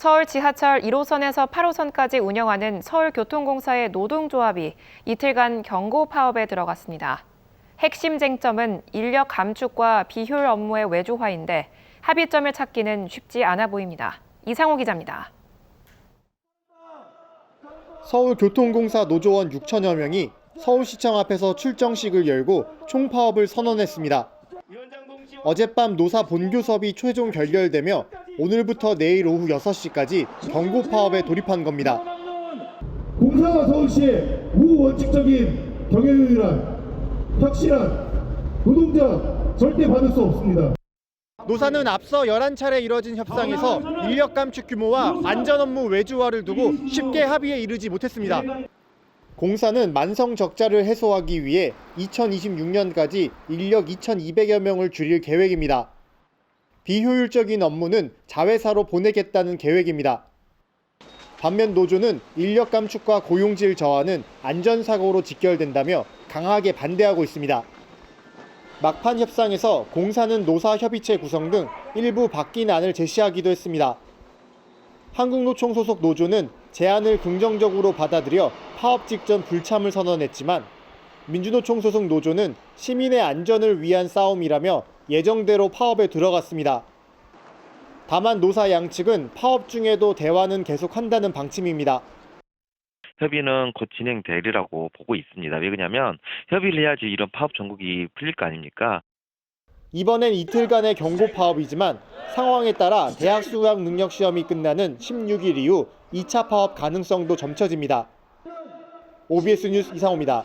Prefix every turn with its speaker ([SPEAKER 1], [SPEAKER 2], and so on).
[SPEAKER 1] 서울 지하철 1호선에서 8호선까지 운영하는 서울교통공사의 노동조합이 이틀간 경고 파업에 들어갔습니다. 핵심 쟁점은 인력 감축과 비효율 업무의 외주화인데 합의점을 찾기는 쉽지 않아 보입니다. 이상호 기자입니다.
[SPEAKER 2] 서울교통공사 노조원 6천여 명이 서울시청 앞에서 출정식을 열고 총파업을 선언했습니다. 어젯밤 노사 본교 수업이 최종 결렬되며 오늘부터 내일 오후 6시까지 경고 파업에 돌입한 겁니다.
[SPEAKER 3] 공사와 서울시의 무원칙적인 경영이란 확실한 노동자 절대 받을 수 없습니다.
[SPEAKER 2] 노사는 앞서 11차례 이뤄진 협상에서 인력 감축 규모와 안전 업무 외주화를 두고 쉽게 합의에 이르지 못했습니다. 공사는 만성 적자를 해소하기 위해 2026년까지 인력 2,200여 명을 줄일 계획입니다. 비효율적인 업무는 자회사로 보내겠다는 계획입니다. 반면 노조는 인력 감축과 고용질 저하는 안전사고로 직결된다며 강하게 반대하고 있습니다. 막판 협상에서 공사는 노사 협의체 구성 등 일부 바뀐 안을 제시하기도 했습니다. 한국노총 소속 노조는 제안을 긍정적으로 받아들여 파업 직전 불참을 선언했지만 민주노총 소속 노조는 시민의 안전을 위한 싸움이라며 예정대로 파업에 들어갔습니다. 다만 노사 양측은 파업 중에도 대화는 계속한다는 방침입니다.
[SPEAKER 4] 협의는 곧 진행되리라고 보고 있습니다. 왜 그러냐면 협의를 해야지 이런 파업 전국이 풀릴 거 아닙니까?
[SPEAKER 2] 이번엔 이틀간의 경고 파업이지만 상황에 따라 대학 수학 능력 시험이 끝나는 16일 이후 2차 파업 가능성도 점쳐집니다. OBS 뉴스 이상호입니다.